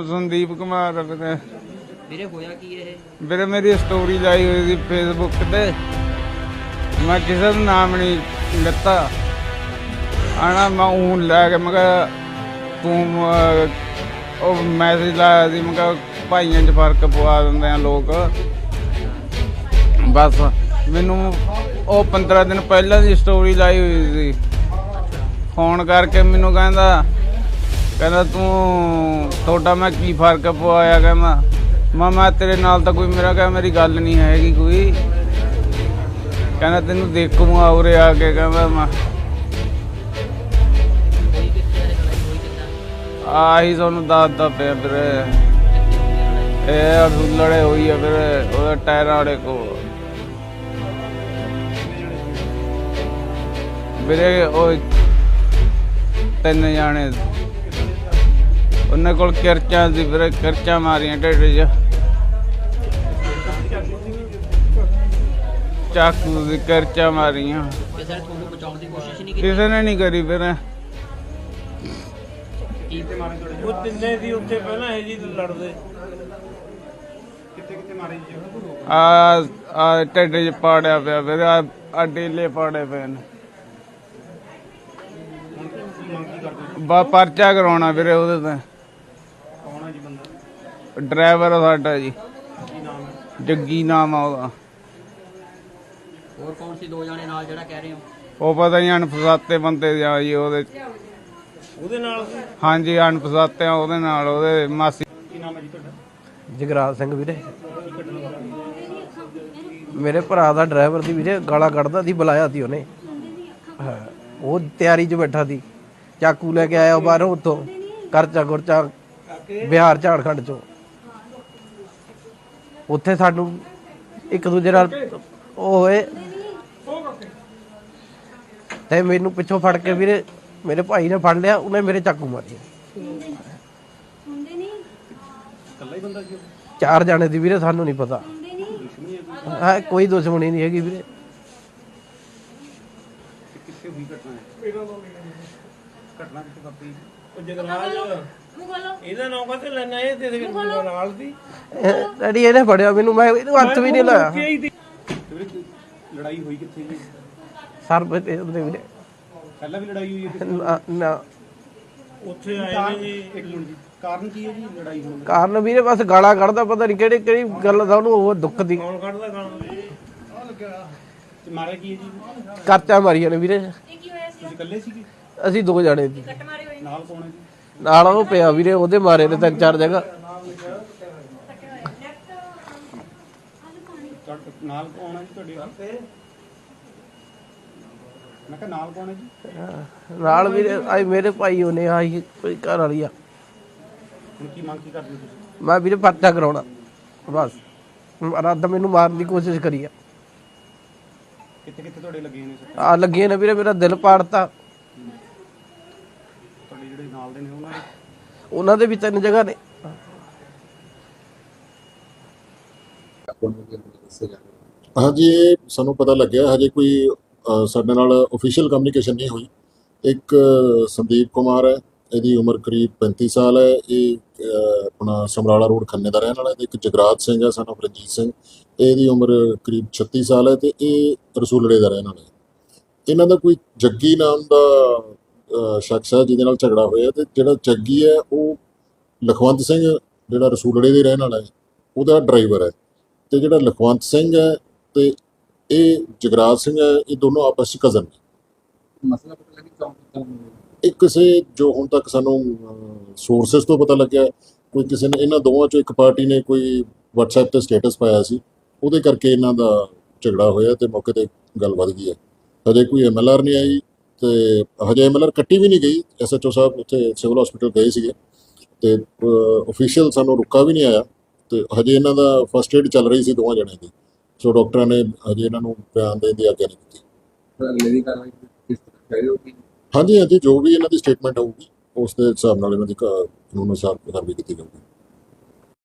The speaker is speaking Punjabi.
ਸੰਦੀਪ ਕੁਮਾਰ ਵੀਰੇ। ਵੀਰੇ ਹੋਇਆ ਕੀ ਇਹ? ਵੀਰੇ ਮੇਰੀ ਸਟੋਰੀ ਲਾਈ ਹੋਈ ਸੀ ਫੇਸਬੁੱਕ ਤੇ। ਮੈਂ ਕਿਸੇ ਦਾ ਨਾਮ ਨਹੀਂ ਲਿੱਤਾ ਆਣਾ ਮੈਂ ਉਹ ਲੈ ਕੇ ਮੈਂ ਕਿਹਾ ਤੂੰ ਅਹ, ਉਹ ਮੈਸੇਜ ਲਾਇਆ ਸੀ ਮੈਂ ਕਿਹਾ ਭਾਈਆਂ 'ਚ ਫ਼ਰਕ ਪਵਾ ਦਿੰਦੇ ਆ ਲੋਕ। ਬਸ ਮੈਨੂੰ ਉਹ 15 ਦਿਨ ਪਹਿਲਾਂ ਦੀ ਸਟੋਰੀ ਲਾਈ ਹੋਈ ਸੀ। ਫੋਨ ਕਰਕੇ ਮੈਨੂੰ ਕਹਿੰਦਾ ਕਹਿੰਦਾ ਤੂੰ, ਤੁਹਾਡਾ ਮੈਂ ਕੀ ਫ਼ਰਕ ਪਵਾਇਆ? ਕਹਿੰਦਾ ਮੈਂ ਮੈਂ ਤੇਰੇ ਨਾਲ ਤਾਂ ਕੋਈ ਮੇਰਾ ਕਹਿੰਦਾ ਮੇਰੀ ਗੱਲ ਨਹੀਂ ਹੈਗੀ ਕੋਈ। ਕਹਿੰਦਾ ਤੈਨੂੰ ਦੇਖੂਗਾ ਉਰੇ ਆ ਕੇ, ਕਹਿੰਦਾ ਮੈਂ। ਆਹੀ ਤੁਹਾਨੂੰ ਦੱਸਦਾ ਪਿਆ ਵੀਰੇ। ਇਹ ਅਸੂਲੜੇ ਹੋਈ ਆ ਵੀਰੇ, ਉਹਦਾ ਟਾਇਰਾਂ ਵਾਲੇ ਕੋ ਵੀਰੇ, ਉਹ ਤਿੰਨ ਜਾਣੇ ਉਹਨਾਂ ਕੋਲ ਕਿਰਚਾਂ ਸੀ ਵੀਰੇ ਕਿਰਚਾਂ ਮਾਰੀਆਂ ਢਿੱਡ 'ਚ। ਚਾਕੂ ਦੀ ਕਿਰਚਾਂ ਮਾਰੀਆਂ। ਕਿਸੇ ਨੇ ਤੁਹਾਨੂੰ ਬਚਾਉਣ ਦੀ ਕੋਸ਼ਿਸ਼ ਨਹੀਂ ਕੀਤੀ ਕਿਸੇ ਨੇ ਨਹੀਂ ਕਰੀ ਵੀਰੇ ਕੀ ਉਹ ਤਿੰਨੇ ਦੀ ਉੱਥੇ ਪਹਿਲਾਂ ਇਹ ਜੀ ਲੜਦੇ। ਆ ਆ ਢਿੱਡ 'ਚ ਪਾੜਿਆ ਪਿਆ ਵੀਰੇ ਆ ਆ ਡੇਲੇ ਪਾੜੇ ਪਏ ਨੇ। ਬਾ ਪਰਚਾ ਕਰਾਉਣਾ ਵੀਰੇ ਉਹਦੇ ਤੇ। ਹੈ ਜੀ ਬੰਦਾ? ਡਰਾਈਵਰ ਆ ਸਾਡਾ ਜੀ। ਕੀ ਨਾਮ ਹੈ? ਜੱਗੀ ਨਾਮ ਆ ਉਹਦਾ। ਹੋਰ ਕੌਣ ਸੀ ਦੋ ਜਾਣੇ ਨਾਲ ਜਿਹੜਾ ਕਹਿ ਰਹੇ ਹੋ? ਉਹ ਪਤਾ ਨਹੀਂ ਅਣਪਛਾਤੇ ਬੰਦੇ ਆ ਜੀ ਉਹਦੇ। ਉਹਦੇ ਨਾਲ ਸੀ? ਹਾਂਜੀ ਅਣਪਛਾਤੇ ਆ ਉਹਦੇ ਨਾਲ ਉਹਦੇ ਮਾਸੀ। ਕੀ ਨਾਮ ਹੈ ਜੀ ਤੁਹਾਡਾ? ਜਗਰਾਜ ਸਿੰਘ ਵੀਰੇ। ਮੇਰੇ ਭਰਾ ਦਾ ਡਰਾਈਵਰ ਦੀ ਵੀਰੇ ਗਾਲਾਂ ਕੱਢਦਾ ਸੀ ਬੁਲਾਇਆ ਸੀ ਉਹਨੇ। ਹਾਂ, ਉਹ ਤਿਆਰੀ 'ਚ ਬੈਠਾ ਸੀ। ਚਾਕੂ ਲੈ ਕੇ ਆਇਆ ਉਹ ਬਾਹਰੋਂ ਉੱਥੋਂ। ਕਰਚਾ ਗੁਰਚਾ ਬਿਹਾਰ ਝਾੜਖੰਡ 'ਚੋਂ। ਉੱਥੇ ਸਾਨੂੰ ਇੱਕ ਦੂਜੇ ਨਾਲ ਉਹ ਹੋਏ। ਤੇ ਮੈਨੂੰ ਪਿੱਛੋਂ ਫੜ ਕੇ ਵੀਰੇ ਮੇਰੇ ਭਾਈ ਨੇ ਫੜ ਲਿਆ ਉਹਨੇ ਮੇਰੇ ਚਾਕੂ ਮਾਰੇ। ਚਾਰ ਜਾਣੇ ਦੀ ਵੀਰੇ ਸਾਨੂੰ ਨਹੀਂ ਪਤਾ। ਹਾਂ ਕੋਈ? ਦੁਸ਼ਮਣੀ ਨਹੀਂ ਹੈਗੀ ਵੀਰੇ। ਕਿੱਥੇ ਹੋਈ ਘਟਨਾ ਹੈ ਘਟਨਾ ਕਿੱਥੇ ਵਾਪਰੀ? ਉਹ ਜਗਰਾਜ ਇਹਦਾ ਨਾਮ ਕਾਹਤੇ ਲੈਣਾ ਇਹ? ਤੇ ਇਹਦੇ ਨਾਲ ਦੀ। ਇਹ ਡੈਡੀ ਇਹਨੇ ਫੜਿਆ ਮੈਨੂੰ ਮੈਂ ਇਹਨੂੰ ਹੱਥ ਵੀ ਨਹੀਂ ਲਾਇਆ। ਕੀ ਦੀ ਲੜਾਈ ਹੋਈ ਕਿੱਥੇ ਜੀ ਸਰ ਉਹਦੇ ਵੀਰੇ। ਪਹਿਲਾਂ ਵੀ ਲੜਾਈ ਹੋਈ ਹੈ ਨਾ- ਨਾ। ਉੱਥੇ ਆਏ ਨੇ ਜੀ ਇੱਕ ਮਿੰਟ ਜੀ ਕਾਰਨ ਕੀ ਹੈ ਜੀ ਲੜਾਈ ਹੋਣ ਦਾ? ਕਾਰਨ ਵੀਰੇ ਬਸ ਗਾਲਾਂ ਕੱਢਦਾ ਪਤਾ ਨਹੀਂ ਕਿਹੜੀ ਕਿਹੜੀ ਗੱਲ ਦਾ ਉਹਨੂੰ ਉਹ ਦੁੱਖ ਦੀ। ਕੌਣ ਕੱਢਦਾ ਗਾਣਾ ਤੇ ਮਾਰਿਆ ਕੀ ਹੈ ਜੀ? ਕਰਚਾ ਮਾਰੀਆਂ ਨੇ ਵੀਰੇ। ਤੁਸੀਂ ਇਕੱਲੇ ਸੀਗੇ? ਅਸੀਂ ਦੋ ਜਾਣੇ ਸੀ ਨਾਲ ਕੌਣ ਹੈ ਜੀ? ਨਾਲ ਉਹ ਪਿਆ ਵੀਰੇ ਉਹਦੇ ਮਾਰੇ ਨੇ ਤਿੰਨ ਚਾਰ ਜਗ੍ਹਾ। ਤੁਹਾਡੇ ਨਾਲ ਕੌਣ ਹੈ ਜੀ ਤੁਹਾਡੇ ਮੈਂ ਕਿਹਾ ਨਾਲ ਕੌਣ ਹੈ ਜੀ? ਨਾਲ ਵੀਰੇ ਆਈ ਮੇਰੇ ਭਾਈ ਉਹਨੇ ਆਈ ਕੋਈ ਘਰ ਵਾਲੀ ਆ। ਹੁਣ ਕੀ ਮੰਗ ਕੀ ਕਰਦੇ ਹੋ ਤੁਸੀਂ? ਮੈਂ ਵੀਰੇ ਪਰਚਾ ਕਰਾਉਣਾ ਬਸ। ਰੱਦ ਮੈਨੂੰ ਮਾਰਨ ਦੀ ਕੋਸ਼ਿਸ਼ ਕਰੀ ਆ। ਕਿੱਥੇ ਕਿੱਥੇ ਤੁਹਾਡੇ ਲੱਗੇ ਨੇ ਸਰ? ਆ ਲੱਗੇ ਨੇ ਵੀਰੇ ਮੇਰਾ ਦਿਲ ਪਾੜਤਾ। ਜਿਹੜੇ ਨਾਲ ਦੇ ਨੇ ਉਹਨਾਂ ਦੇ? ਉਹਨਾਂ ਦੇ ਵੀ ਤਿੰਨ ਜਗ੍ਹਾ ਨੇ। ਹਾਂਜੀ ਇਹ ਸਾਨੂੰ ਪਤਾ ਲੱਗਿਆ ਹਜੇ ਕੋਈ ਅ, ਸਾਡੇ ਨਾਲ ਅਫੀਸ਼ੀਅਲ ਕਮਿਊਨੀਕੇਸ਼ਨ ਨਹੀਂ ਹੋਈ। ਇੱਕ ਅ, ਸੰਦੀਪ ਕੁਮਾਰ ਹੈ ਇਹਦੀ ਉਮਰ ਕਰੀਬ 35 ਸਾਲ ਹੈ। ਇਹ ਅ, ਆਪਣਾ ਸਮਰਾਲਾ ਰੋਡ ਖੰਨੇ ਦਾ ਰਹਿਣ ਵਾਲਾ ਹੈ ਤੇ ਇੱਕ ਜਗਰਾਜ ਸਿੰਘ ਹੈ ਸਾਨੂੰ ਰਣਜੀਤ ਸਿੰਘ। ਇਹਦੀ ਉਮਰ ਕਰੀਬ 36 ਸਾਲ ਹੈ ਤੇ ਇਹ ਰਸੂਲੜੇ ਦਾ ਰਹਿਣ ਵਾਲਾ ਹੈ। ਇਹਨਾਂ ਦਾ ਕੋਈ ਜੱਗੀ ਨਾਮ ਦਾ ਸ਼ਖਸ ਹੈ ਜਿਹਦੇ ਨਾਲ ਝਗੜਾ ਹੋਇਆ ਤੇ ਜਿਹੜਾ ਜੱਗੀ ਹੈ ਉਹ ਲਖਵੰਤ ਸਿੰਘ ਜਿਹੜਾ ਰਸੂਲੜੇ ਦੇ ਰਹਿਣ ਵਾਲਾ ਹੈ ਉਹਦਾ ਡਰਾਈਵਰ ਹੈ। ਤੇ ਜਿਹੜਾ ਲਖਵੰਤ ਸਿੰਘ ਹੈ ਤੇ ਇਹ ਜਗਰਾਜ ਸਿੰਘ ਹੈ ਇਹ ਦੋਨੋਂ ਆਪਸ ਵਿੱਚ ਕਜ਼ਨ ਨੇ। ਮਸਲਾ ਪਤਾ ਲੱਗੀ ਕੌਣ ਕੀਤਾ ਇੱਕ ਕਿਸੇ ਜੋ ਹੁਣ ਤੱਕ ਸਾਨੂੰ ਸੋਰਸਸ ਤੋਂ ਪਤਾ ਲੱਗਿਆ ਕੋਈ ਕਿਸੇ ਨੇ ਇਹਨਾਂ ਦੋਵਾਂ ਚੋਂ ਇੱਕ ਪਾਰਟੀ ਨੇ ਕੋਈ WhatsApp ਤੇ ਸਟੇਟਸ ਪਾਇਆ ਸੀ ਉਹਦੇ ਕਰਕੇ ਇਹਨਾਂ ਦਾ ਝਗੜਾ ਹੋਇਆ ਤੇ ਮੌਕੇ ਤੇ ਗੱਲ ਵੱਧ ਗਈ ਹੈ। ਹਜੇ ਕੋਈ ਐਮਐਲਆਰ ਨਹੀਂ ਆਈ ਤੇ ਹਜੇ ਐਮਐਲਆਰ ਕੱਟੀ ਵੀ ਨਹੀਂ ਗਈ। ਐਸਐਚਓ ਸਾਹਿਬ ਉੱਥੇ ਸਿਵਲ ਹਸਪੀਟਲ ਗਏ ਸੀਗੇ। ਤੇ ਅਫੀਸ਼ੀਅਲ ਸਾਨੂੰ ਰੁਕਾ ਵੀ ਨਹੀਂ ਆਇਆ। ਤੇ ਹਜੇ ਇਹਨਾਂ ਦਾ ਫਸਟ ਏਡ ਚੱਲ ਰਹੀ ਸੀ ਦੋਵਾਂ ਜਣਿਆਂ ਦੀ। ਸੋ ਡਾਕਟਰਾਂ ਨੇ ਹਜੇ ਇਹਨਾਂ ਨੂੰ ਬਿਆਨ ਦੇਣ ਦੀ ਆਗਿਆ ਨਹੀਂ ਦਿੱਤੀ। ਅਗਲੇ ਦੀ ਕਾਰਵਾਈ ਕਿਸ ਤਰ੍ਹਾਂ ਹਾਂਜੀ ਹਾਂਜੀ ਜੋ ਵੀ ਇਹਨਾਂ ਦੀ ਸਟੇਟਮੈਂਟ ਹੋਊਗੀ ਉਸ ਦੇ ਹਿਸਾਬ ਨਾਲ ਇਹਨਾਂ ਦੀ ਕਾਨੂੰਨ ਅਨੁਸਾਰ ਕਾਰਵਾਈ ਕੀਤੀ ਜਾਊਗੀ।